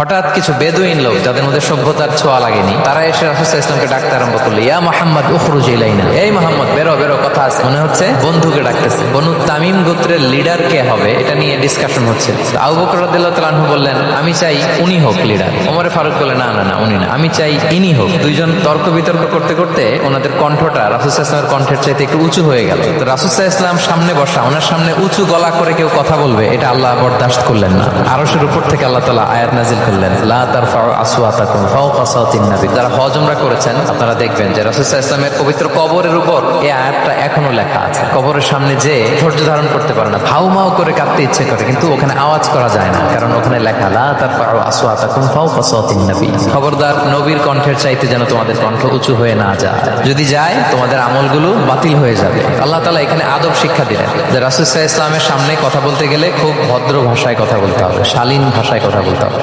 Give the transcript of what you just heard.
হঠাৎ কিছু বেদুইন লোক যাদের মধ্যে সভ্যতার ছোঁয়া লাগেনি, তারা এসে রাসুল ইসলামকে ডাকতে আরম্ভ করল, ইয়া মোহাম্মদ, উখরুজ ইলাইনা। এই মোহাম্মদ, বেরো বেরো, কথা আছে। মনে হচ্ছে বন্ধুকে ডাকতেছে। বনু তামিম গোত্রের লিডার কে হবে, এটা নিয়ে ডিসকাশন হচ্ছে। আবু বকর রাদিয়াল্লাহু বললেন, আমি চাই উনি হোক লিডার ওমরে ফারুক বললেন, না না না, উনি না। আমি চাই ইনি হোক। দুইজন তর্ক বিতর্ক করতে করতে ওনাদের কণ্ঠটা রাসুল ইসলামের কণ্ঠের চাইতে একটু উঁচু হয়ে গেল। তো রাসুল ইসলাম সামনে বসা, ওনার সামনে উঁচু গলা করে কেউ কথা বলবে, এটা আল্লাহ বরদাস্ত করলেন না। আরশের উপর থেকে আল্লাহ তালা আয়াত নাজিল করলেন লা তারফাউ আসওয়াতাকুম ফাওকা সাওতিন নবী। যারা হজ উমরা করেছেন, আপনারা দেখবেন যে রাসূল ইসলামের পবিত্র কবরের উপর এই আয়াতটা এখনও লেখা আছে। কবরের সামনে যে ধৈর্য ধারণ করতে পারে না ভাউ মাউ করে কাঁদতে ইচ্ছে করে, কিন্তু ওখানে আওয়াজ করা যায় না, কারণ ওখানে লেখা, লা তারফাউ আসওয়াতাকুম ফাওকা সাওতিন নবী। খবরদার নবীর কণ্ঠের চাইতে যেন তোমাদের কণ্ঠ উঁচু হয়ে না যায়। যদি যায়, তোমাদের আমলগুলো বাতিল হয়ে যাবে। আল্লাহ তাআলা এখানে আদব শিক্ষা দিলেন যে রাসূল ইসলামের সামনে কথা বলতে গেলে খুব ভদ্র ভাষায় কথা বলতে হবে, শালীন ভাষায় কথা বলতে হবে।